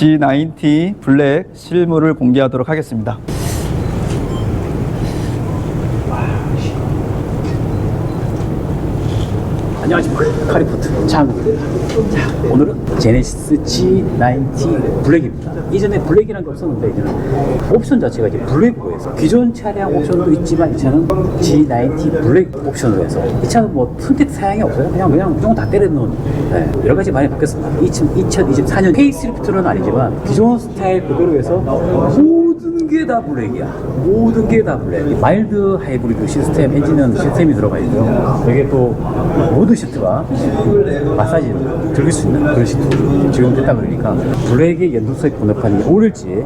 G90 블랙 실물을 공개하도록 하겠습니다. 안녕하십니까. 카리포트. 장국입니다 자 오늘은 제네시스 G90 블랙입니다. 이전에 블랙이라는 게 없었는데 이제는 옵션 자체가 이제 블랙으로 기존 차량 옵션도 있지만 이 차는 G90 블랙 옵션으로 해서 이 차는 뭐 선택 사양이 없어요. 그냥 그냥 무조건 다 때려 넣은 네, 여러 가지 많이 바뀌었습니다. 2024년 페이스리프트는 아니지만 기존 스타일 그대로 해서 모든 게 다 블랙이야. 모든 게 다 블랙 마일드 하이브리드 시스템 엔진은 시스템이 들어가 있고요 여기에 또 모든 시트가 마사지 들릴 수 있는 그런 시트. 지금 됐다 그러니까 블랙의 연두색 번호판이 어울릴지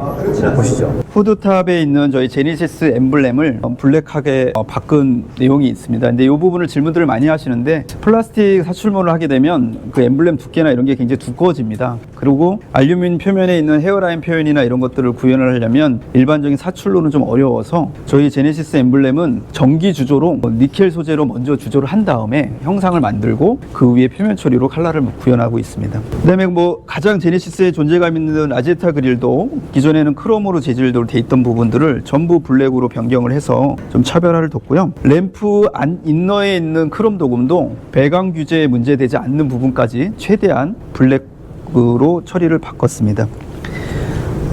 보시죠. 후드탑에 있는 저희 제니시스 엠블렘을 어, 블랙하게 어, 바꾼 내용이 있습니다. 근데 이 부분을 질문들을 많이 하시는데 플라스틱 사출물을 하게 되면 그 엠블렘 두께나 이런 게 굉장히 두꺼워집니다. 그리고 알루미늄 표면에 있는 헤어라인 표현이나 이런 것들을 구현을 하려면 일반 적인 사출로는 좀 어려워서 저희 제네시스 엠블렘은 전기 주조로 어, 니켈 소재로 먼저 주조를 한 다음에 형상을 만들고 그 위에 표면 처리로 칼라를 구현하고 있습니다. 그다음에 뭐 가장 제네시스에 존재감 있는 아제타 그릴도 기존에는 크롬으로 재질로 돼 있던 부분들을 전부 블랙으로 변경을 해서 좀 차별화를 뒀고요. 램프 안 인너에 있는 크롬 도금도 배관 규제에 문제되지 않는 부분까지 최대한 블랙으로 처리를 바꿨습니다.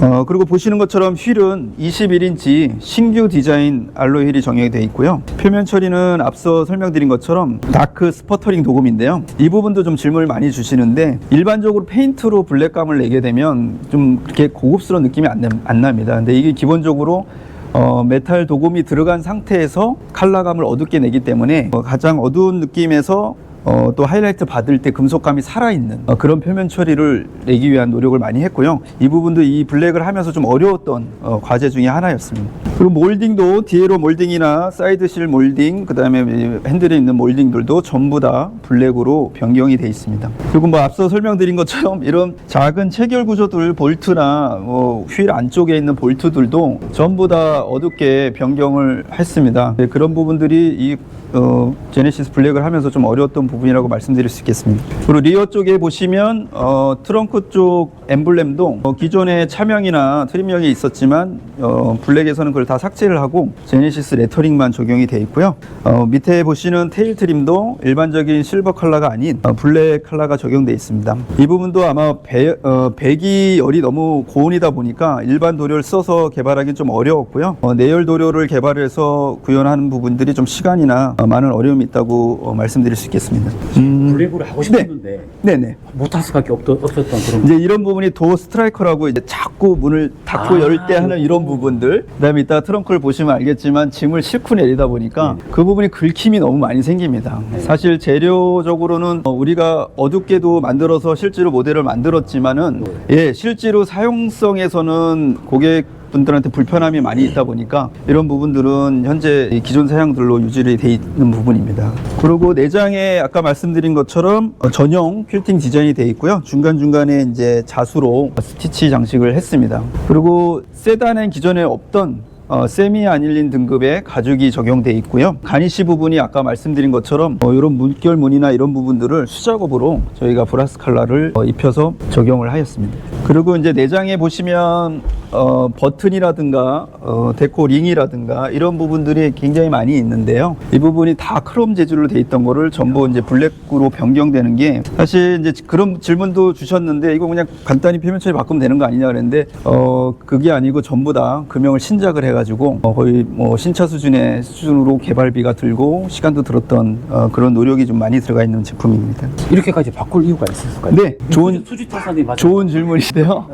어, 그리고 보시는 것처럼 휠은 21인치 신규 디자인 알로이 휠이 정형이 되어 있고요. 표면 처리는 앞서 설명드린 것처럼 다크 스퍼터링 도금인데요. 이 부분도 좀 질문을 많이 주시는데 일반적으로 페인트로 블랙감을 내게 되면 좀 그렇게 고급스러운 느낌이 안, 납- 안 납니다. 근데 이게 기본적으로 어, 메탈 도금이 들어간 상태에서 컬러감을 어둡게 내기 때문에 어, 가장 어두운 느낌에서 어, 또 하이라이트 받을 때 금속감이 살아있는 어, 그런 표면 처리를 내기 위한 노력을 많이 했고요. 이 부분도 이 블랙을 하면서 좀 어려웠던 어, 과제 중에 하나였습니다. 그리고 몰딩도 디에로 몰딩이나 사이드실 몰딩, 그 다음에 핸들에 있는 몰딩들도 전부 다 블랙으로 변경이 돼 있습니다. 그리고 뭐 앞서 설명드린 것처럼 이런 작은 체결 구조들 볼트나 뭐 휠 안쪽에 있는 볼트들도 전부 다 어둡게 변경을 했습니다. 네, 그런 부분들이 이 어, 제네시스 블랙을 하면서 좀 어려웠던 부분이라고 말씀드릴 수 있겠습니다. 그리고 리어 쪽에 보시면 어, 트렁크 쪽 엠블렘도 어, 기존에 차명이나 트림명이 있었지만 어, 블랙에서는 그걸 다 삭제를 하고 제네시스 레터링만 적용이 돼 있고요. 어, 밑에 보시는 테일 트림도 일반적인 실버 컬러가 아닌 어, 블랙 컬러가 적용돼 있습니다. 이 부분도 아마 배, 어, 배기 열이 너무 고온이다 보니까 일반 도료를 써서 개발하기는 좀 어려웠고요. 어, 내열 도료를 개발해서 구현하는 부분들이 좀 시간이나 어, 많은 어려움이 있다고 어, 말씀드릴 수 있겠습니다. 음, 블랙으로 하고 싶었는데 네 네. 못할 수밖에 없, 없었던 그런 이제 이런 부분이 도어 스트라이커라고 이제 자꾸 문을 닫고 아, 열 때 하는 이런 부분들. 그다음에 이따 트렁크를 보시면 알겠지만 짐을 싣고 내리다 보니까 그 부분이 긁힘이 너무 많이 생깁니다. 사실 재료적으로는 어, 우리가 어둡게도 만들어서 실제로 모델을 만들었지만은 예, 실제로 사용성에서는 고객 분들한테 불편함이 많이 있다 보니까 이런 부분들은 현재 이 기존 사양들로 유지를 돼 있는 부분입니다. 그리고 내장에 아까 말씀드린 것처럼 어, 전용 퀼팅 디자인이 돼 있고요. 중간 중간에 이제 자수로 스티치 장식을 했습니다. 그리고 세단엔 기존에 없던 어, 세미 아닐린 등급의 가죽이 적용돼 있고요. 가니시 부분이 아까 말씀드린 것처럼 어, 이런 물결 무늬나 이런 부분들을 수작업으로 저희가 브라스 칼라를 어, 입혀서 적용을 하였습니다. 그리고 이제 내장에 보시면 어, 버튼이라든가 어, 데코 링이라든가 이런 부분들이 굉장히 많이 있는데요. 이 부분이 다 크롬 재질로 돼 있던 거를 전부 이제 블랙으로 변경되는 게 사실 이제 그런 질문도 주셨는데 이거 그냥 간단히 표면 처리 바꾸면 되는 거 아니냐 그랬는데 어 그게 아니고 전부 다 금형을 신작을 해가지고 어, 거의 뭐 신차 수준의 수준으로 개발비가 들고 시간도 들었던 어, 그런 노력이 좀 많이 들어가 있는 제품입니다. 이렇게까지 바꿀 이유가 있었을까요? 네, 좋은 수지 타산이 맞아요. 좋은 질문이신데요.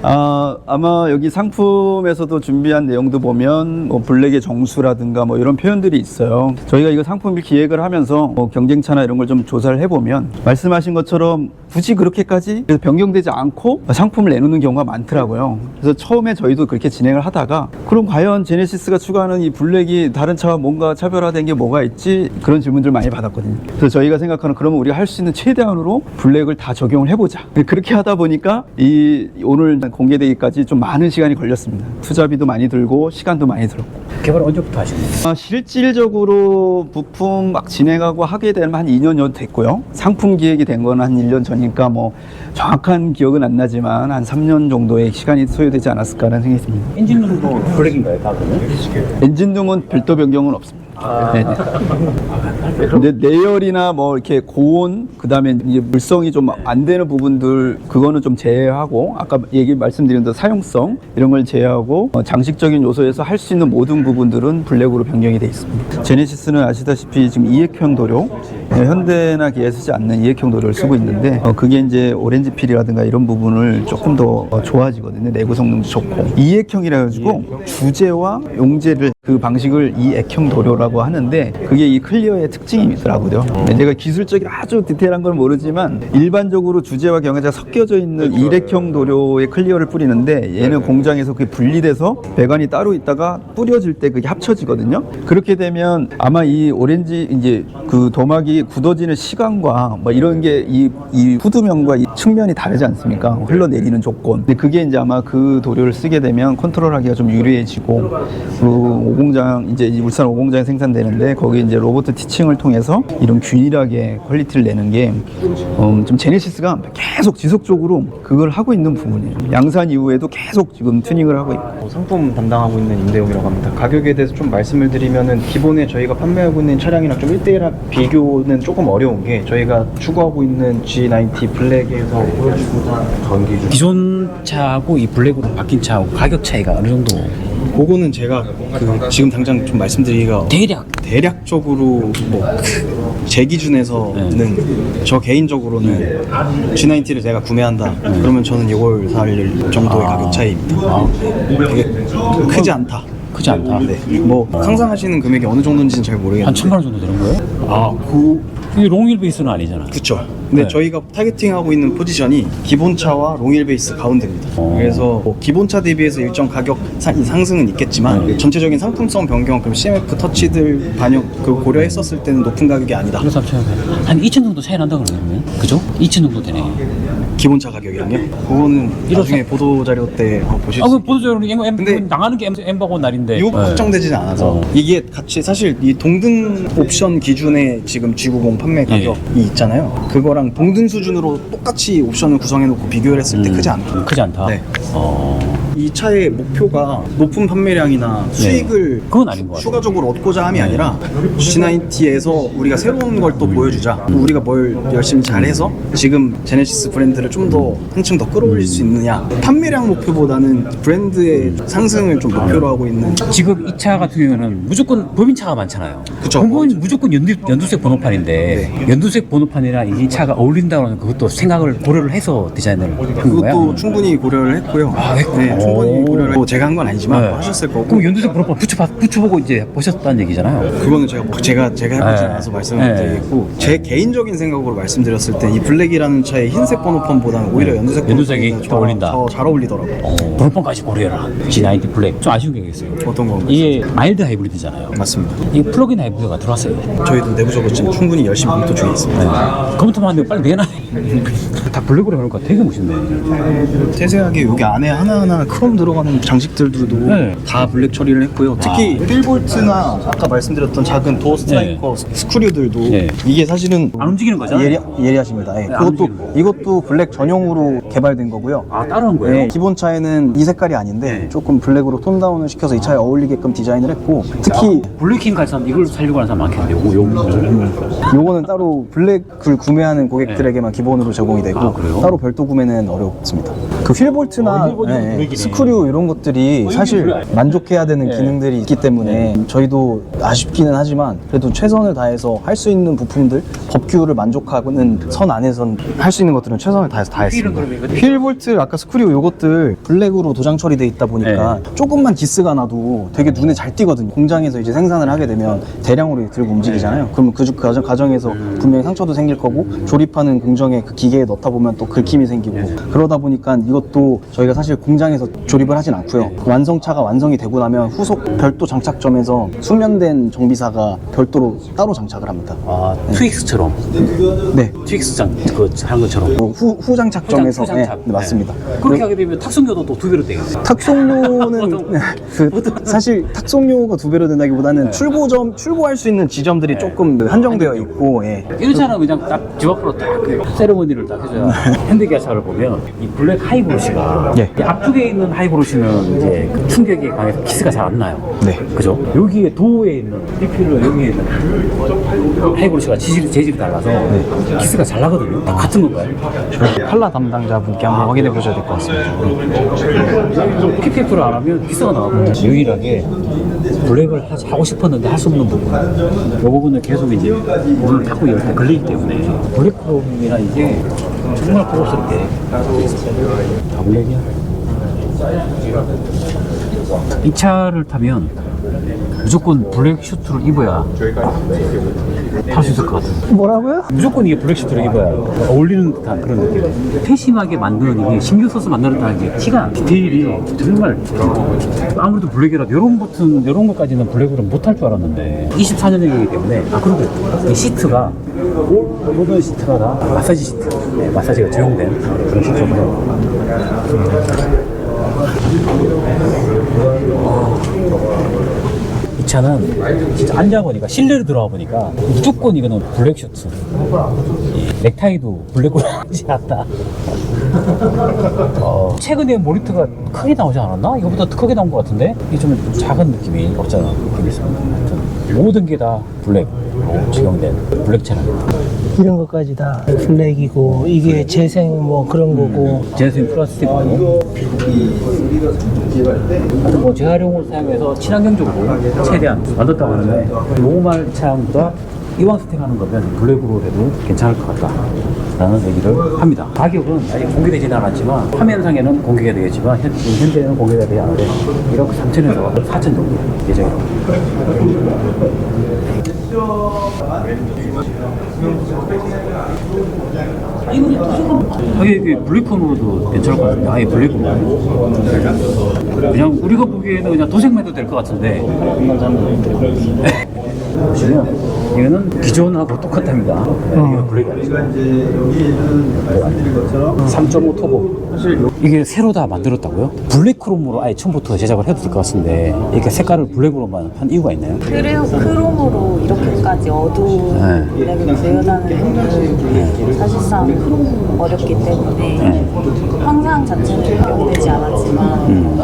아, 아마 여기 상품에서도 준비한 내용도 보면 뭐 블랙의 정수라든가 뭐 이런 표현들이 있어요. 저희가 이거 상품을 기획을 하면서 뭐 경쟁차나 이런 걸 좀 조사를 해보면 말씀하신 것처럼 굳이 그렇게까지 변경되지 않고 상품을 내놓는 경우가 많더라고요. 그래서 처음에 저희도 그렇게 진행을 하다가 그럼 과연 제네시스가 추구하는 이 블랙이 다른 차와 뭔가 차별화된 게 뭐가 있지 그런 질문들 많이 받았거든요. 그래서 저희가 생각하는 그러면 우리가 할 수 있는 최대한으로 블랙을 다 적용을 해보자. 그렇게 하다 보니까 이 오늘 공개되기까지 좀 많은 시간이 걸렸습니다. 투자비도 많이 들고 시간도 많이 들었고. 개발 언제부터 하신 거예요? 아, 실질적으로 부품 막 진행하고 하게 되면 한 2년 정도 됐고요. 상품 기획이 된 건 한 1년 전이니까 뭐 정확한 기억은 안 나지만 한 3년 정도의 시간이 소요되지 않았을까라는 생각이 듭니다. 엔진룸도 블랙인가요, 다 그러면? 엔진 등은 별도 변경은 없습니다. 네. 근데 내열이나 뭐 이렇게 고온 그다음에 이제 물성이 좀 안 되는 부분들 그거는 좀 제외하고 아까 얘기 말씀드린 대로 사용성 이런 걸 제외하고 어, 장식적인 요소에서 할 수 있는 모든 부분들은 블랙으로 변경이 돼 있습니다. 제네시스는 아시다시피 지금 이액형 도료 네, 현대나 기아에 쓰지 않는 이액형 도료를 쓰고 있는데 어, 그게 이제 오렌지 필이라든가 이런 부분을 조금 더 어, 좋아지거든요. 내구 성능도 좋고 이액형이라 가지고 주제와 용제를 그 방식을 이 액형 도료라고 하는데 그게 이 클리어의 특징이더라고요. 네, 제가 기술적인 아주 디테일한 건 모르지만 일반적으로 주제와 경화제가 섞여져 있는 일액형 도료의 클리어를 뿌리는데 얘는 공장에서 그게 분리돼서 배관이 따로 있다가 뿌려질 때 그게 합쳐지거든요. 그렇게 되면 아마 이 오렌지 이제 그 도막이 굳어지는 시간과 뭐 이런 게 이 이 후두면과 이 측면이 다르지 않습니까? 흘러내리는 조건. 근데 그게 이제 아마 그 도료를 쓰게 되면 컨트롤하기가 좀 유리해지고 그 오공장 이제 이 울산 오공장에 생산되는데 거기 이제 로봇 티칭을 통해서 이런 균일하게 퀄리티를 내는 게 음, 좀 제네시스가 계속 지속적으로 그걸 하고 있는 부분이에요. 양산 이후에도 계속 지금 튜닝을 하고 있고. 어, 상품 담당하고 있는 임대용이라고 합니다. 가격에 대해서 좀 말씀을 드리면은 기본에 저희가 판매하고 있는 차량이랑 좀 1대1 비교는 조금 어려운 게 저희가 추구하고 있는 G90 블랙에서 보여주고자 전기 중 기존 차하고 이 블랙으로 바뀐 차하고 가격 차이가 어느 정도? 그거는 제가 그 지금 당장 좀 말씀드리기가 대략 대략적으로 뭐 제 기준에서는 저 개인적으로는 G90를 제가 구매한다 그러면 저는 이걸 살 정도의 가격 차이입니다. 되게 크지 않다. 크지 않다. 네. 뭐 상상하시는 금액이 어느 정도인지는 잘 모르겠는데 한 천만 원 정도 되는 거예요? 아, 그 이게 롱일 베이스는 아니잖아. 그쵸. 근데 네. 저희가 타겟팅하고 있는 포지션이 기본차와 롱일 베이스 가운데입니다. 어. 그래서 뭐 기본차 대비해서 일정 가격 상, 상승은 있겠지만 네. 전체적인 상품성 변경, 그럼 CMF 터치들 반영 그 고려했었을 때는 높은 가격이 아니다. 그래서 한 2천 정도 차이 난다 그러면 그죠? 2천 정도 되네. 기본차 가격이랑요. 그거는 나중에 보도 자료 때 그거 보실 아, 수그 있어요. 보도자료는 엠, 엠, 근데- 나가는 게 엠, 엠바고 날인데. 이거 확정되지는 않아서 어. 이게 같이 사실 이 동등 옵션 기준의 지금 G90 판매 가격이 있잖아요. 그거랑 동등 수준으로 똑같이 옵션을 구성해놓고 비교를 했을 때 크지 않다. 음, 크지 않다. 네. 어. 이 차의 목표가 높은 판매량이나 수익을 그건 아닌 것 같아요. 추가적으로 얻고자 함이 아니라 G90에서 우리가 새로운 걸 또 보여주자 우리가 뭘 열심히 잘해서 지금 제네시스 브랜드를 좀 더 한층 더 끌어올릴 수 있느냐 판매량 목표보다는 브랜드의 상승을 좀 목표로 하고 있는 지금 이 차 같은 경우는 무조건 법인차가 많잖아요. 그쵸. 법인 무조건 연두, 연두색 번호판인데 연두색 번호판이랑 이 차가 어울린다고 하면 그것도 생각을 고려를 해서 디자인을 한 거야? 그것도 충분히 고려를 했고요. 아, 했구나. 네, 충분히 오. 고려를 했고 제가 한 건 아니지만 네. 하셨을 거고 그럼 연두색 번호판 붙여, 붙여보고 이제 보셨다는 얘기잖아요. 그거는 제가 뭐- 제가 제가 해보지 네. 않아서 말씀을 네. 못 드리겠고 제 개인적인 생각으로 말씀드렸을 때 이 블랙이라는 차의 흰색 번호판보다는 오히려 연두색 네. 연두색이 번호판이 더 어울린다. 더잘 어울리더라고요. 어, 번호판까지 고려해라. G90 블랙. 좀 아쉬운 게 있어요. 어떤 건가요? 이게 마일드 하이브리드잖아요. 맞습니다. 이 플러그인 하이브리드가 들어왔어요. 저희도 내부적으로 지금 충분히 열심히 검토 중에 있습니다. 검토만 하는데 빨리 내놔. 다 블랙으로 해놓으니까 되게 멋있네. 세세하게 여기 안에 하나하나 크롬 들어가는 장식들도 네. 다 블랙 처리를 했고요. 특히 휠볼트나 아까 말씀드렸던 작은 도어 스트라이커 스크류들도 네. 이게 사실은 안 움직이는 거잖아요. 예리, 예리하십니다. 예. 네, 안 그것도 이것도 블랙 전용으로 개발된 거고요. 아, 따로 한 거예요? 네, 기본 차에는 이 색깔이 아닌데 네. 조금 블랙으로 톤 다운을 시켜서 이 차에 어울리게끔 디자인을 했고 특히 블랙킹 갈 사람 이걸 살려고 하는 사람 많겠는데 요거 요거 요거 요거는 따로 블랙을 구매하는 고객들에게만 기본으로 제공이 되고 아, 그래요? 따로 별도 구매는 어렵습니다. 그 휠볼트나 어, 예, 예, 블랙이네. 스크류 이런 것들이 사실 만족해야 되는 기능들이 있기 때문에 저희도 아쉽기는 하지만 그래도 최선을 다해서 할 수 있는 부품들 법규를 만족하는 선 안에선 할 수 있는 것들은 최선을 다해서 다 했습니다. 휠볼트 아까 스크류 요것들 블랙으로 도장 처리돼 있다 보니까 조금만 기스가 나도 되게 눈에 잘 띄거든요. 공장에서 이제 생산을 하게 되면 대량으로 들고 움직이잖아요. 그러면 그 주- 과정, 과정에서 분명히 상처도 생길 거고 조립하는 공정에 그 기계에 넣다 보면 또 긁힘이 생기고 그러다 보니까 이것 이것도 저희가 사실 공장에서 조립을 하진 않고요. 완성차가 완성이 되고 나면 후속 별도 장착점에서 숙련된 정비사가 별도로 따로 장착을 합니다. 아, 트윅스처럼. 네. 트윅스 장, 그, 하는 것처럼. 어, 후, 후장착점에서 후장- 네, 후장착. 네, 맞습니다. 그렇게 하게 되면 탁송료도 또 두 배로 되겠네. 탁송료는 그 사실 탁송료가 두 배로 된다기보다는 출고점 출고할 수 있는 지점들이 조금 한정되어 있고 예. 이런 차는 그냥 딱 집 앞으로 딱그 세레모니를 딱 해줘야 현대기아 차를 보면 이 블랙 하이브 루시가 예. 이 앞쪽에 있는 하이브루시는 이제 그 충격이 강해서 키스가 잘 안 나요. 네. 그죠? 여기에 도어에 있는 리필러 여기에 있는 하이브루시가 재질이, 재질이 달라서 키스가 잘 나거든요. 다 같은 건가요? 칼라 담당자분께 한번 확인해 보셔야 될 것 같습니다. PPF를 안 하면 키스가 나고 유일하게 블랙을 하- 하고 싶었는데 할 수 없는 부분 이 부분을 계속 이제 오늘 닫고 열때 걸리기 때문에 블랙크롬이나 이게 정말 고급스럽게 다 블랙이야 이 차를 타면 무조건 블랙 슈트를 입어야 탈 수 있을 것 같아요 뭐라고요? 무조건 이게 블랙 슈트를 입어야 어울리는 듯한 그런 느낌. 패심하게 만드는 이게 신경 써서 만들었다는 게 티가 나. 디테일이 정말 아무래도 블랙이라도 이런 버튼 이런 것까지는 블랙으로 못할 줄 알았는데 24년형이기 때문에 아 그리고 이 시트가 올- 모든 시트가 다 마사지 시트, 네, 마사지가 적용된 그런 시트고요. 이 차는 진짜 앉아보니까 실내로 들어와 보니까 무조건 이거는 블랙 셔츠. 이 넥타이도 블랙으로 하지 않다. 어, 최근에 모니터가 크게 나오지 않았나? 이거보다 더 크게 나온 것 같은데? 이게 좀 작은 느낌이 없잖아. 느낌이 있습니다 모든 게 다 블랙으로 적용된 블랙 차량입니다 이런 것까지 다 블랙이고 이게 재생 뭐 그런 거고. 제네신 플라스틱이고 하여튼 뭐 재활용을 사용해서 친환경적으로 최대한 만들었다고 하는데 노말 차량보다 이왕 스택하는 거면 블랙으로 해도 괜찮을 것 같다 라는 얘기를 합니다. 가격은 아직 공개되지는 않았지만 화면상에는 공개가 되겠지만 현, 현재는 공개가 되지 않는데 1억 3천에서 4천 정도 예정입니다. 아예 이게 블랙콘으로도 괜찮을 것 같은데 아예 블랙으로. 그냥 우리가 보기에는 그냥 도색만 해도 될 것 같은데. 보시면 이거는 기존하고 똑같답니다. 네, 이거 블랙이 아니죠 3.5 터보 이게 새로 다 만들었다고요? 블랙크롬으로 아예 처음부터 제작을 해도 될 것 같은데 이렇게 색깔을 블랙으로만 한 이유가 있나요? 크레오 크롬으로 이렇게까지 어두운 네. 블랙을 구현하는 건 사실상 어렵기 때문에 황상 자체는 적용되지 않았지만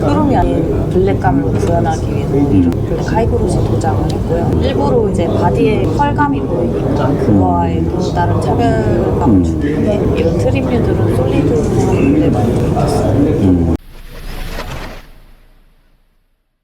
크롬이 아닌 블랙감을 구현하기 위해서 이런 블랙 하이브로시 도장을 했고요. 일부러 이제 바디에 펄감이 보이니까 그거와의 또 다른 차별감을 주기 위해 이런 트림류들은 솔리드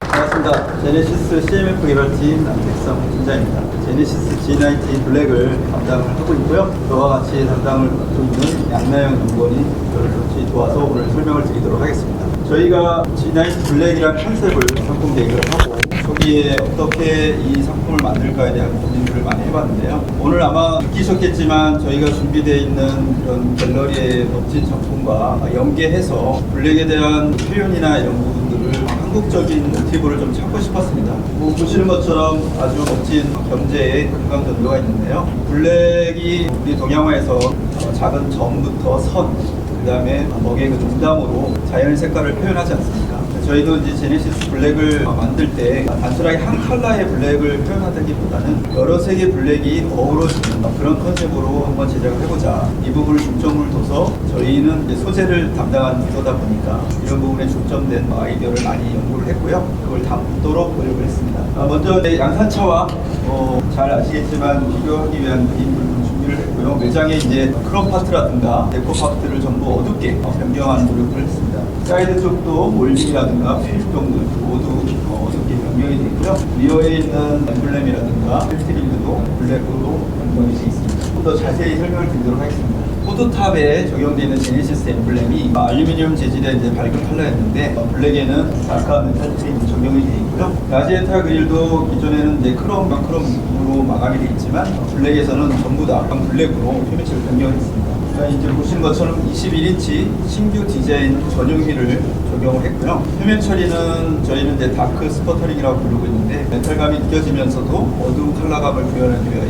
반갑습니다. 제네시스 CMF 개발팀 남택성 팀장입니다. 제네시스 G90 블랙을 담당을 하고 있고요. 저와 같이 담당을 맡고 있는 양나영 연구원이 저를 같이 도와서 오늘 설명을 드리도록 하겠습니다. 저희가 G90 블랙이란 컨셉을 상품 계획을 하고 초기에 어떻게 이 상품을 만들까에 대한 고민들을 많이 해봤는데요. 오늘 아마 느끼셨겠지만 저희가 준비되어 있는 이런 갤러리의 멋진 작품과 연계해서 블랙에 대한 표현이나 이런 부분들을 한국적인 모티브를 좀 찾고 싶었습니다. 뭐 보시는 것처럼 아주 멋진 경제의 금강 전도가 있는데요. 블랙이 우리 동양화에서 어, 작은 점부터 선, 그 다음에 덕의 그 등담으로 자연의 색깔을 표현하지 않습니까? 저희도 이제 제네시스 블랙을 만들 때 단순하게 한 컬러의 블랙을 표현하기보다는 여러 색의 블랙이 어우러지는 그런 컨셉으로 한번 제작을 해보자. 이 부분을 중점을 둬서 저희는 소재를 담당한 부서다 보니까 이런 부분에 중점된 아이디어를 많이 연구를 했고요. 그걸 담도록 노력을 했습니다. 아, 먼저 이제 양산차와 어, 잘 아시겠지만 비교하기 위한 그림을 준비를 했고요. 매장에 이제 크롬 파트라든가 데코 파트를 전부 어둡게 어, 변경하는 노력을 했습니다. 사이드 쪽도 몰딩이라든가 필통도 모두 어, 어둡게 변경이 되어 있고요. 리어에 있는 엠블렘이라든가 필트링도 블랙으로 변경이 되어 있습니다. 좀 더 자세히 설명을 드리도록 하겠습니다. 포도탑에 적용되어 있는 제네시스 엠블렘이 알루미늄 재질의 이제 밝은 컬러였는데 어, 블랙에는 다크한 메탈 트림이 적용이 되어 있고요. 라지에타 그릴도 기존에는 이제 크롬과 크롬으로 마감이 되어 있지만 어, 블랙에서는 전부 다 블랙으로 표면체를 변경했습니다. 자, 이제 보시는 것처럼 21인치 신규 디자인 전용 휠을 적용을 했고요. 표면 처리는 저희는 이제 다크 스퍼터링이라고 부르고 있는데 메탈감이 느껴지면서도 어두운 컬러감을 구현하기 위한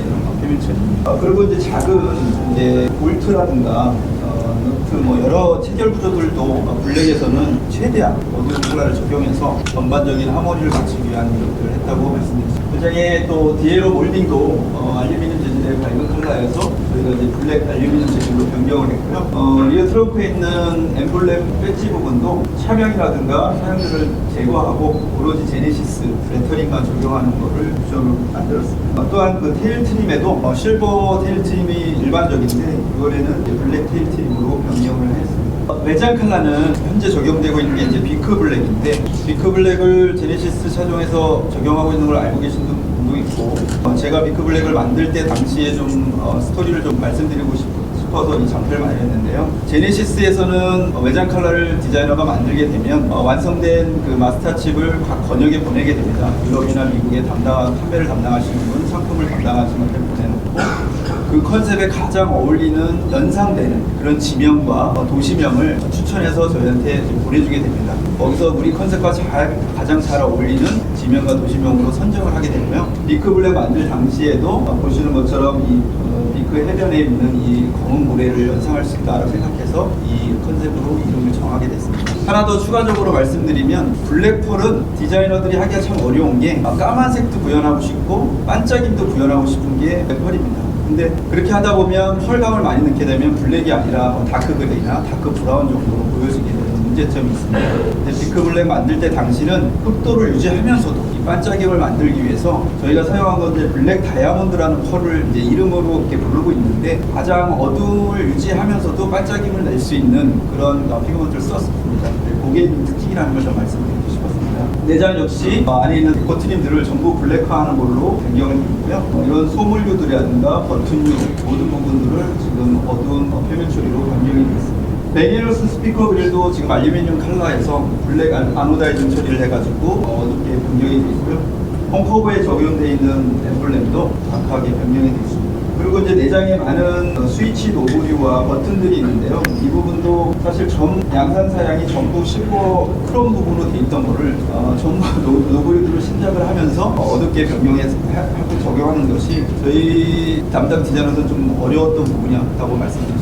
처리입니다. 어, 그리고 이제 작은 이제 볼트라든가 어, 너트 뭐 여러 체결 구조들도 어, 블랙에서는 최대한 어두운 컬러를 적용해서 전반적인 하모니를 맞추기 위한 노력을 했다고 말씀드렸습니다. 굉장히 또 디에로 몰딩도 어, 알루미늄 재질의 밝은 컬러여서 저희가 이제 블랙 알루미늄 재질로 변경을 했고요. 어, 리어 트렁크에 있는 엠블렘 배지 부분도 차량이라든가 사용들을 제거하고 오로지 제네시스 레터링만 적용하는 거를 옵션으로 만들었습니다. 어, 또한 그 테일 트림에도 어, 실버 테일 트림이 일반적인데 이번에는 블랙 테일 트림으로 변경을 했습니다. 어, 외장 컬러는 현재 적용되고 있는 게 이제 비크 블랙인데 비크 블랙을 제네시스 차종에서 적용하고 있는 걸 알고 계신 분도 있고 어, 제가 비크 블랙을 만들 때 당시에 좀 어, 스토리를 좀 말씀드리고 싶, 싶어서 이 장표를 마련했는데요. 제네시스에서는 어, 외장 컬러를 디자이너가 만들게 되면 어, 완성된 그 마스터 칩을 각 권역에 보내게 됩니다. 유럽이나 미국에 담당 판매를 담당하시는 분, 상품을 담당하시는 분들 보내놓고 그 컨셉에 가장 어울리는 연상되는 그런 지명과 어, 도시명을 추천해서 저희한테 보내주게 됩니다. 거기서 우리 컨셉과 잘, 가장 잘 어울리는 지명과 도시명으로 선정을 하게 되고요. 비크블랙 만들 당시에도 어, 보시는 것처럼 이 어, 비크 해변에 있는 이 검은 모래를 연상할 수 있다고 생각해서 이 컨셉으로 이름을 정하게 됐습니다. 하나 더 추가적으로 말씀드리면 블랙펄은 디자이너들이 하기가 참 어려운 게 어, 까만색도 구현하고 싶고 반짝임도 구현하고 싶은 게 펄입니다. 근데 그렇게 하다 보면 펄감을 많이 넣게 되면 블랙이 아니라 뭐 다크 그레이나 다크 브라운 정도로 보여지게 되는 문제점이 있습니다. 근데 비크 블랙 만들 때 당시는 흑도를 유지하면서도 이 반짝임을 만들기 위해서 저희가 사용한 건 이제 블랙 다이아몬드라는 펄을 이제 이름으로 이렇게 부르고 있는데 가장 어두움을 유지하면서도 반짝임을 낼 수 있는 그런 어, 피그먼트를 썼습니다. 네, 그게 특징이라는 걸 좀 말씀드리고 싶었습니다. 내장 역시 어, 안에 있는 코트림들을 전부 블랙화하는 걸로 변경을 했고요. 어, 이런 소물류들이라든가 버튼류 모든 부분들을 지금 어두운 어, 표면 처리로 변경이 됐습니다. 베니러스 스피커 그릴도 지금 알루미늄 컬러에서 블랙 안- 아노다이징 처리를 해가지고 어, 어둡게 변경이 되어 있고요. 홈커버에 적용되어 있는 엠블렘도 정확하게 변경이 되어 있습니다. 그리고 이제 내장에 많은 어, 스위치 노브류와 버튼들이 있는데요. 이 부분도 사실 전 양산 사양이 전부 실버 크롬 부분으로 돼 있던 거를 어, 전부 노, 노브류들을 신작을 하면서 어, 어둡게 변경해서 하- 하고 적용하는 것이 저희 담당 디자이너는 좀 어려웠던 부분이었다고 있겠습니다.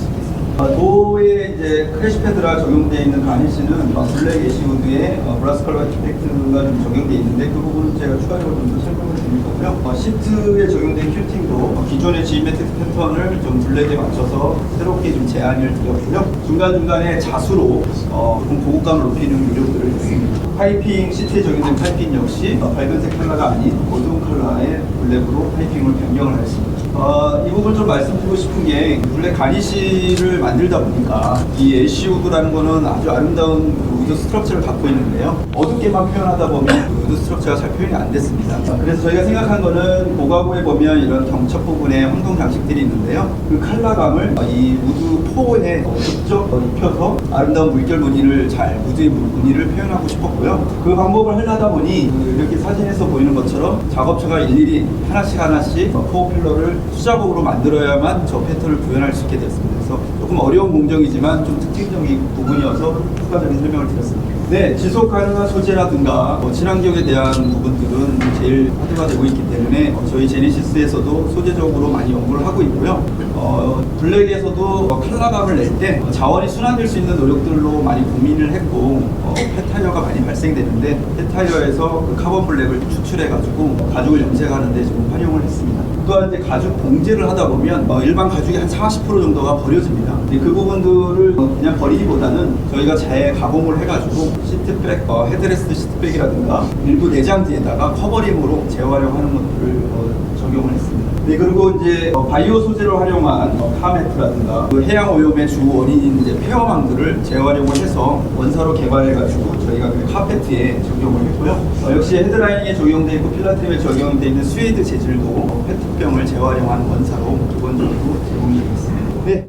어, 도에 이제 크래시 패드라 적용되어 있는 가니쉬는 어, 블랙 애쉬우드에 어, 브라스 컬러 이펙트가 좀 적용되어 있는데 그 부분은 제가 추가적으로 좀 더 설명을 드릴 거고요. 어, 시트에 적용된 큐팅도 어, 기존의 지메틱 패턴을 좀 블랙에 맞춰서 새롭게 좀 제안을 드렸고요. 중간중간에 자수로 어, 고급감을 높이는 요령들을 했습니다. 파이핑, 시트에 적용된 파이핑 역시 어, 밝은색 컬러가 아닌 어두운 컬러의 블랙으로 파이핑을 변경을 했습니다. 어, 이 부분 좀 말씀드리고 싶은 게 블랙 가니쉬를 만들다 보니까 이 애쉬우드라는 거는 아주 아름다운 그 우드 스트럭처를 갖고 있는데요. 어둡게만 표현하다 보면 그 우드 스트럭처가 잘 표현이 안 됐습니다. 그래서 저희가 생각한 거는 고가구에 보면 이런 경첩 부분에 황동 장식들이 있는데요. 그 컬러감을 이 우드 포에 직접 입혀서 아름다운 물결 무늬를 잘 우드의 무늬를 표현하고 싶었고요. 그 방법을 하려다 보니 그 이렇게 사진에서 보이는 것처럼 작업처가 일일이 하나씩 하나씩 포 필러를 수작업으로 만들어야만 저 패턴을 구현할 수 있게 됐습니다. 그래서 조금 어려운 공정이지만 좀 특징적인 부분이어서 추가적인 설명을 드렸습니다. 네, 지속 가능한 소재라든가 뭐 친환경에 대한 부분들은 제일 화두가 되고 있기 때문에 어, 저희 제네시스에서도 소재적으로 많이 연구를 하고 있고요. 어, 블랙에서도 어, 컬러감을 낼 때 자원이 순환될 수 있는 노력들로 많이 고민을 했고 어, 폐타이어가 많이 발생되는데 폐타이어에서 그 카본 블랙을 추출해가지고 가죽을 염색하는데 지금 활용을 했습니다. 또한 이제 가죽 봉제를 하다 보면 어, 일반 가죽이 한40% 정도가 버려집니다. 그 부분들을 어, 그냥 버리기보다는 저희가 재가공을 해가지고 시트백, 어, 헤드레스트 시트백이라든가 일부 내장지에다가 커버링으로 재활용하는 것들을 어, 적용을 했습니다. 네, 그리고 이제 어, 바이오 소재를 활용한 어, 카메트라든가 그 해양 오염의 주 원인인 이제 폐어망들을 재활용을 해서 원사로 개발해가지고 저희가 그 카페트에 적용을 했고요. 어, 역시 헤드라인에 적용되어 있고 필라트림에 적용되어 있는 스웨이드 재질도 어, 페트병을 재활용한 원사로 기본적으로 제공이 되어 있습니다. 네.